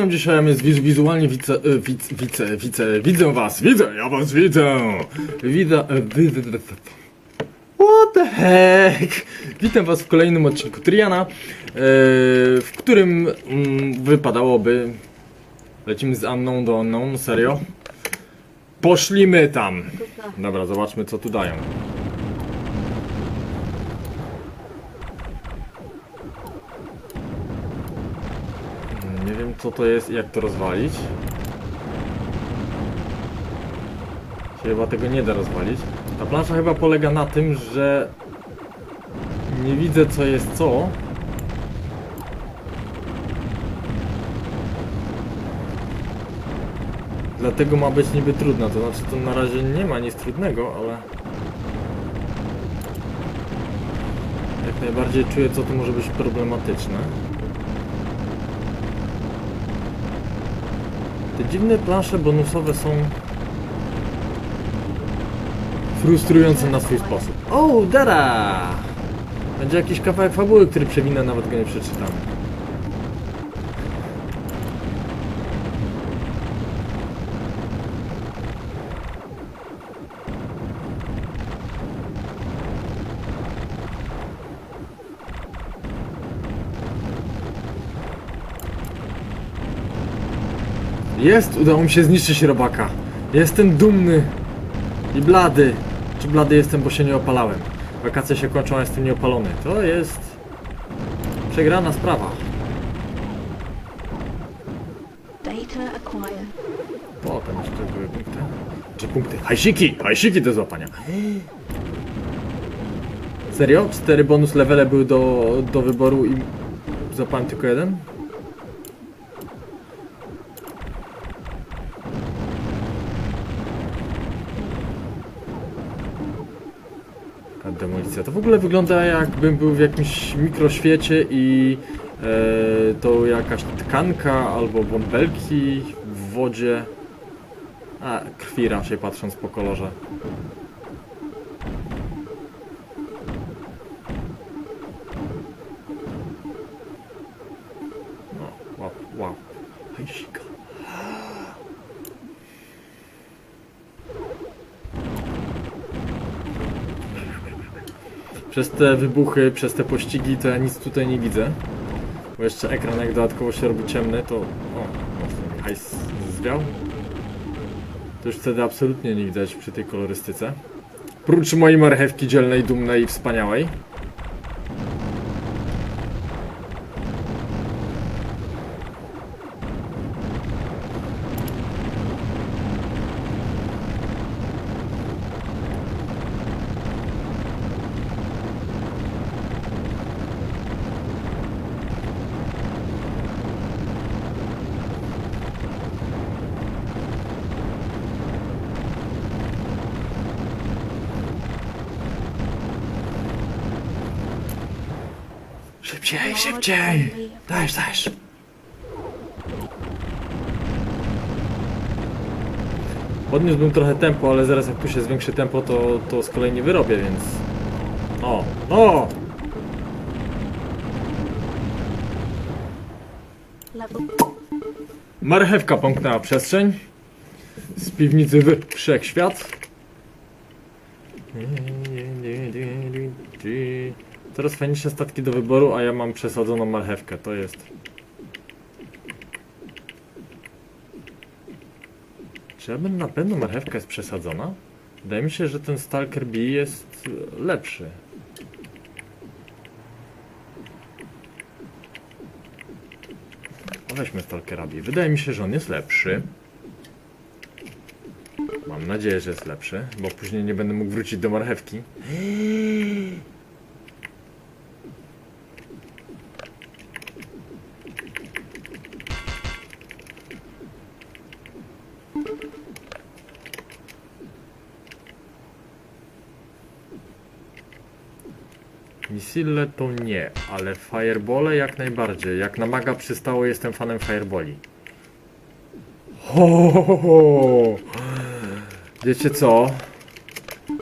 Wam dzisiaj jest wiz wizualnie wice, wic, wice, wice, widzę was, widzę, ja was widzę. Widzę, e, wi- wi- wi- What the heck? Witam was w kolejnym odcinku Triana, e, w którym mm, wypadałoby... Lecimy z Anną do Unknown, serio? Poszlimy tam. Dobra, zobaczmy co tu dają. Co to jest i jak to rozwalić. Chyba tego nie da rozwalić. Ta plansza chyba polega na tym, że nie widzę co jest co. Dlatego ma być niby trudna, to znaczy to na razie nie ma nic trudnego, ale... Jak najbardziej czuję co tu może być problematyczne. Te dziwne plansze bonusowe są frustrujące na swój sposób. O, dara! Będzie jakiś kawałek fabuły, który przewinę, nawet go nie przeczytam. Jest, udało mi się zniszczyć robaka. Jestem dumny i blady. Czy blady jestem, bo się nie opalałem. Wakacje się kończą, a jestem nieopalony. To jest przegrana sprawa. Potem jeszcze były punkty. Czy punkty? Hajsiki! Hajsiki do złapania. Serio? Cztery bonus levele były do, do wyboru i złapałem tylko jeden? To w ogóle wygląda jakbym był w jakimś mikroświecie i e, to jakaś tkanka albo bąbelki w wodzie. A, krwi raczej patrząc po kolorze. Przez te wybuchy, przez te pościgi to ja nic tutaj nie widzę. Bo jeszcze ekran jak dodatkowo się robi ciemny, to... O, mocno hajs zwiał. To już wtedy absolutnie nie widać przy tej kolorystyce. Prócz mojej marchewki dzielnej, dumnej i wspaniałej. Szybciej, szybciej! Dajesz, dajesz. Podniósłbym trochę tempo, ale zaraz jak się zwiększy tempo, to, to z kolei nie wyrobię, więc... O, o! Marchewka pomknęła przestrzeń. Z piwnicy w wszechświat. Teraz fajniejsze statki do wyboru, a ja mam przesadzoną marchewkę. To jest. Czy ja bym na pewno marchewka jest przesadzona? Wydaje mi się, że ten Stalker B jest e, lepszy. No Weźmy Stalkera B. Wydaje mi się, że on jest lepszy. Mam nadzieję, że jest lepszy, bo później nie będę mógł wrócić do marchewki. Misile to nie, ale firebole jak najbardziej. Jak na maga przystało, jestem fanem fireboli. Ho, ho, ho, ho. Wiecie co?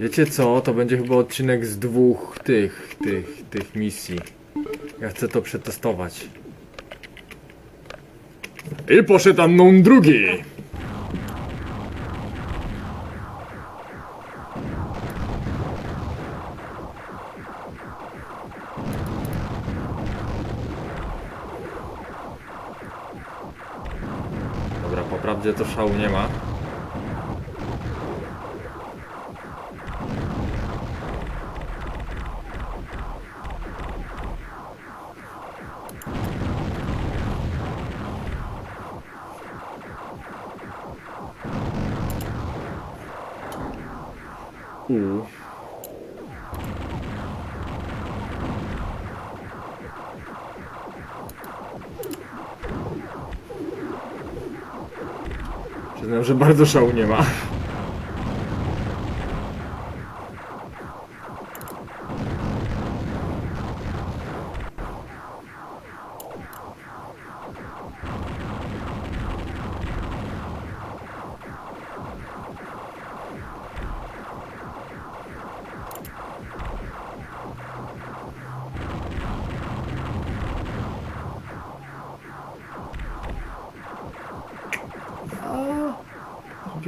Wiecie co? To będzie chyba odcinek z dwóch tych, tych, tych misji. Ja chcę to przetestować. I poszedł unknown drugi. To szału nie ma. Że bardzo szału nie ma.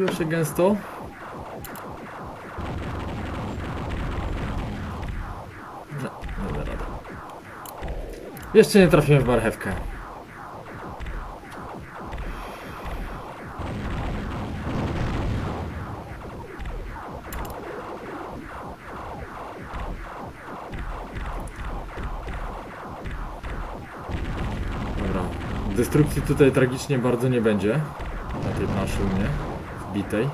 Robiło się gęsto. Jeszcze nie trafiłem w marchewkę. Destrukcji tutaj tragicznie bardzo nie będzie. Na tej planszy u mnie bitej.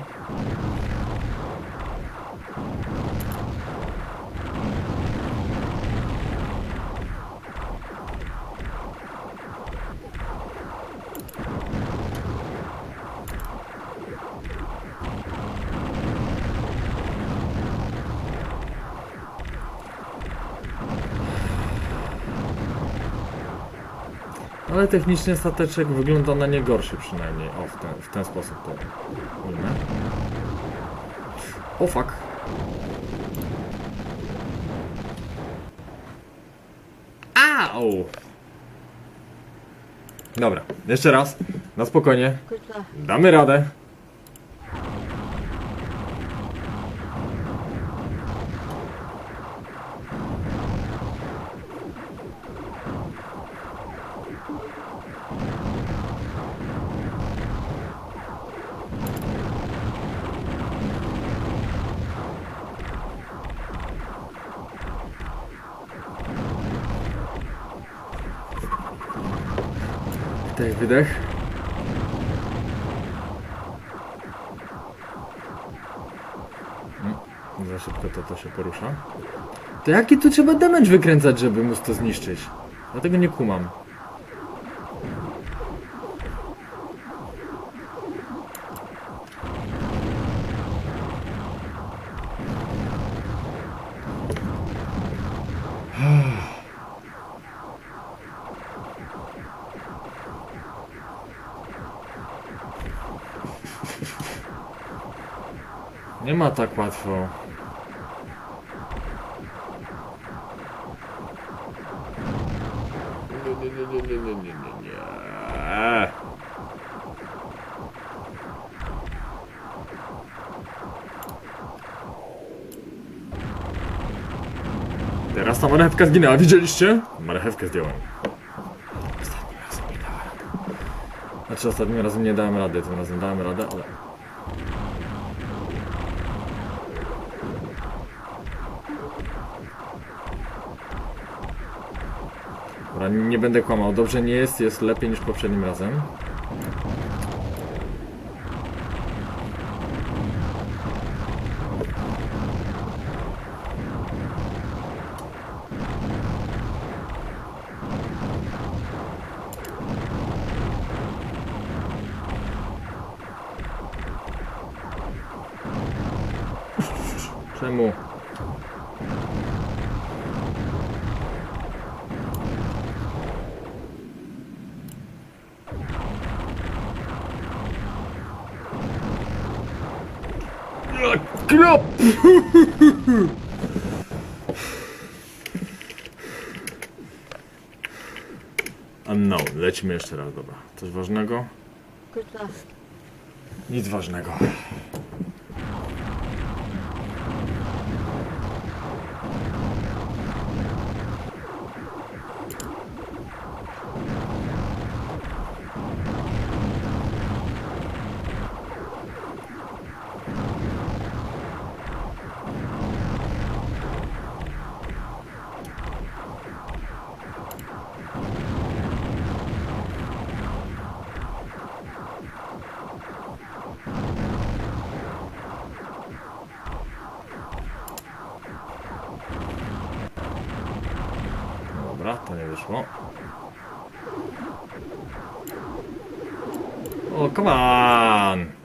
Ale technicznie stateczek wygląda na nie gorszy przynajmniej. O, w ten, w ten sposób to ujmę. O fuck. Au! Dobra, jeszcze raz. Na spokojnie. Damy radę. Wydech. Za szybko to, to się porusza. To jaki tu trzeba damage wykręcać, żeby móc to zniszczyć? Ja tego nie kumam. Nie ma tak łatwo. Nie, nie, nie, nie, nie, nie, nie, nie. Teraz ta marchewka zginęła, widzieliście? Marchewkę zdjąłem. Ostatnim razem nie dałem rady. Znaczy ostatnim razem nie dałem rady, tym razem dałem radę, ale... Dobra, nie będę kłamał. Dobrze nie jest, jest lepiej niż poprzednim razem. Czemu? Klop! Unknown. Lecimy jeszcze raz, dobra. Coś ważnego? Good luck. Nic ważnego. Dobra, to nie wyszło. O, come on!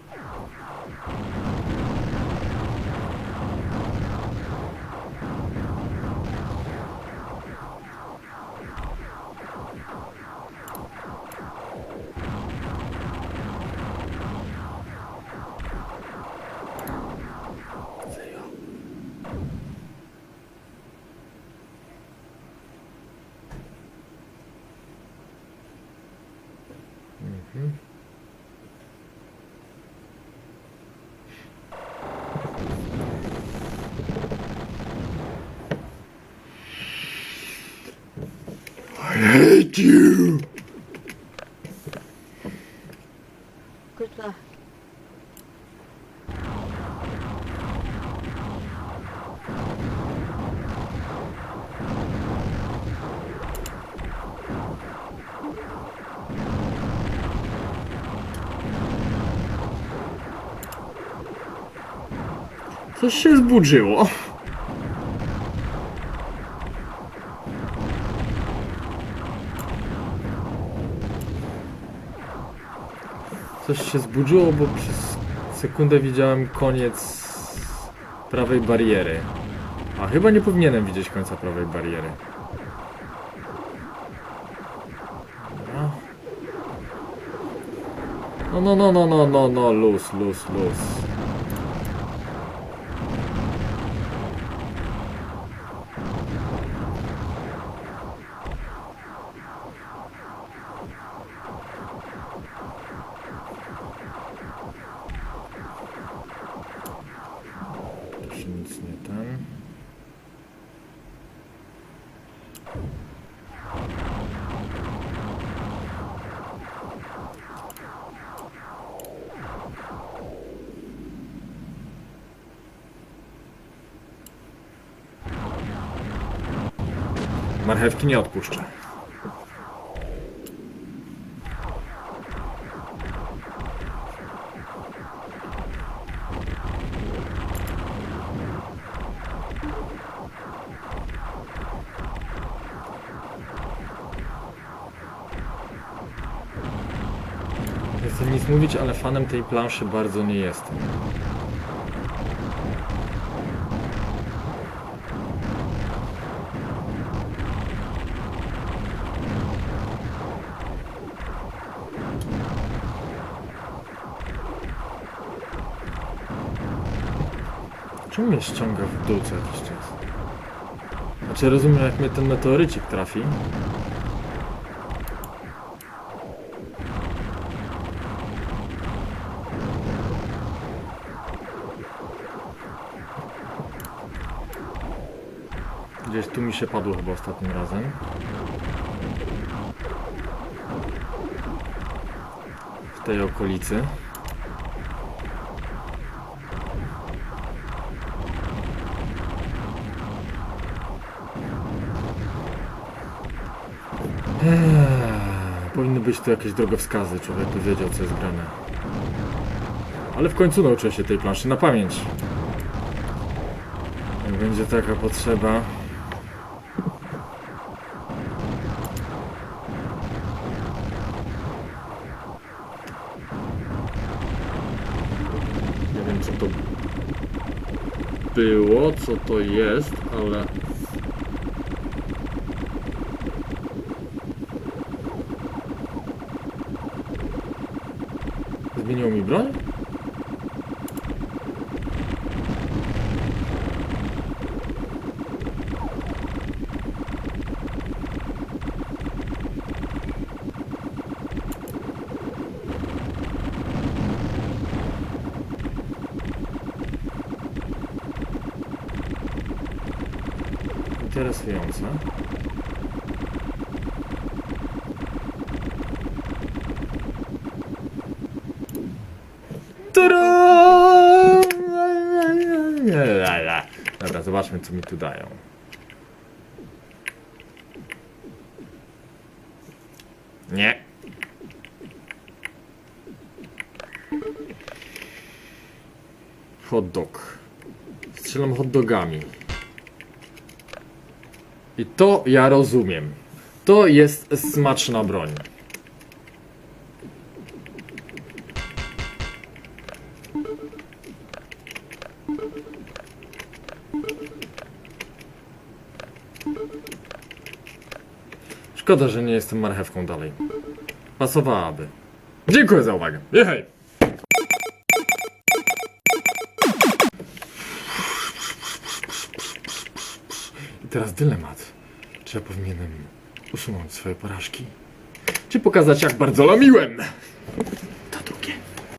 Hate you! Coś się zbudziło. Coś się zbudziło, bo przez sekundę widziałem koniec prawej bariery. A chyba nie powinienem widzieć końca prawej bariery. No, no, no, no, no, no, no, luz, luz, luz. Marchewki nie odpuszczę. Chcę nic mówić, ale fanem tej planszy bardzo nie jestem. Czemu mnie ściąga w dół co jakiś czas? Znaczy rozumiem jak mnie ten meteorycik trafi. Gdzieś tu mi się padło chyba ostatnim razem. W tej okolicy. Eee, Powinny być tu jakieś drogowskazy, człowiek by wiedział co jest grane. Ale w końcu nauczę się tej planszy na pamięć. Jak będzie taka potrzeba. Było, co to jest, ale... Zmieniło mi broń? Interesujące. Tada! Dobra, zobaczmy co mi tu dają. Nie. Hot dog. Strzelam hot dogami. I to ja rozumiem. To jest smaczna broń. Szkoda, że nie jestem marchewką dalej. Pasowałaby. Dziękuję za uwagę. Jechaj! I teraz dylemat. Czy ja powinienem usunąć swoje porażki? Czy pokazać, jak bardzo lamiłem?